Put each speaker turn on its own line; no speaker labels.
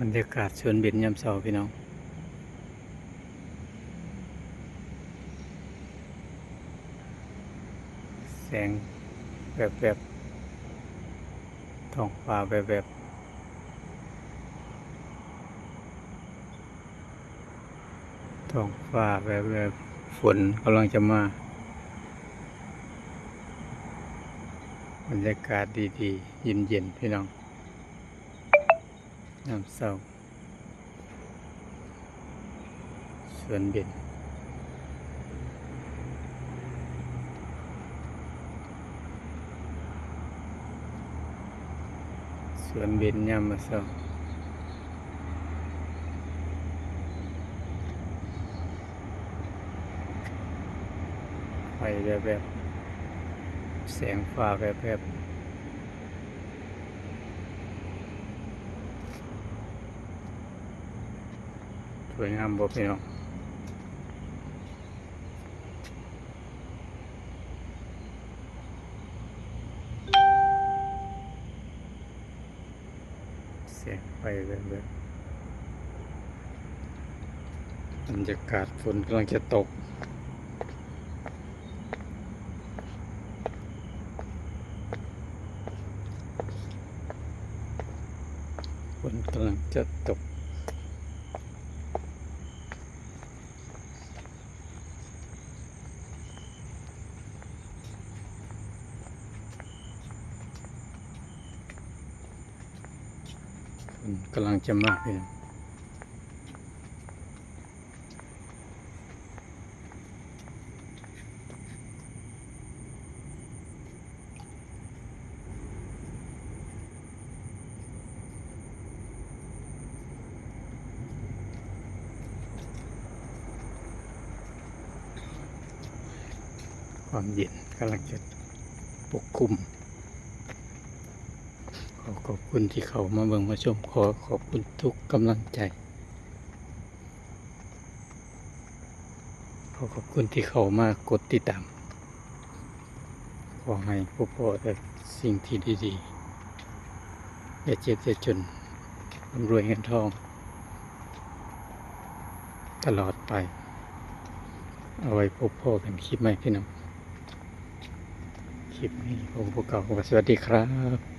บรรยากาศสวนเบ็นยามเช้าพี่น้องแสงแบบแบบท้องฟ้าแบบแบบท้องฟ้าแบบแบบฝนกำลังจะมา บรรยากาศดีๆ เย็นๆ พี่น้อง น้ำเศร้าสวนเบ็นสวนเบ็นยามมาเศร้าไฟแบบแบบๆแสงฟ้าแบบแบบ สวยงามบ่พี่น้องเสียงไฟแบบแบบบรรยากาศฝนกำลังจะตกฝนกำลังจะตก กำลังจะมาพี่น้องความเย็นกำลังจะปกคลุม อขอบคุณที่เขามาเบิ่งมาชมขอขอบคุณทุกกำลังใจ ขอขอบคุณที่เขามากดติดตาม ขอให้พวกพ่อแต่สิ่งที่ดีๆอย่าเจ็บอย่าจนร่ำรวยเงินทอง ตลอดไป เอาไว้พบพ่อกันคลิปใหม่พี่น้องคลิปนี้ผมพวกเก่าสวัสดีครับ